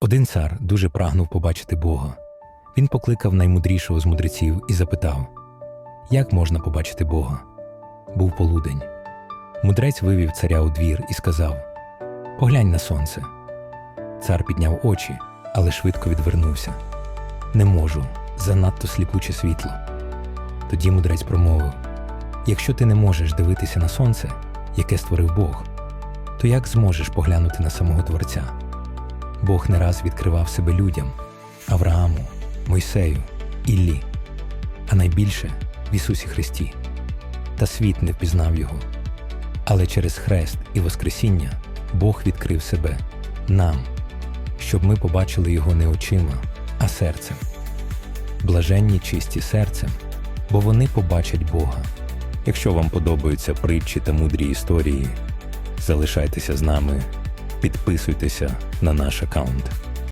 Один цар дуже прагнув побачити Бога. Він покликав наймудрішого з мудреців і запитав, як можна побачити Бога? Був полудень. Мудрець вивів царя у двір і сказав: Поглянь на сонце. Цар підняв очі, але швидко відвернувся. Не можу, занадто сліпуче світло. Тоді мудрець промовив: Якщо ти не можеш дивитися на сонце, яке створив Бог, то як зможеш поглянути на самого Творця? Бог не раз відкривав себе людям Аврааму, Мойсею, Іллі, а найбільше в Ісусі Христі. Та світ не впізнав його. Але через хрест і Воскресіння Бог відкрив себе нам, щоб ми побачили його не очима, а серцем. Блаженні чисті серцем, бо вони побачать Бога. Якщо вам подобаються притчі та мудрі історії, залишайтеся з нами, підписуйтеся на наш аккаунт.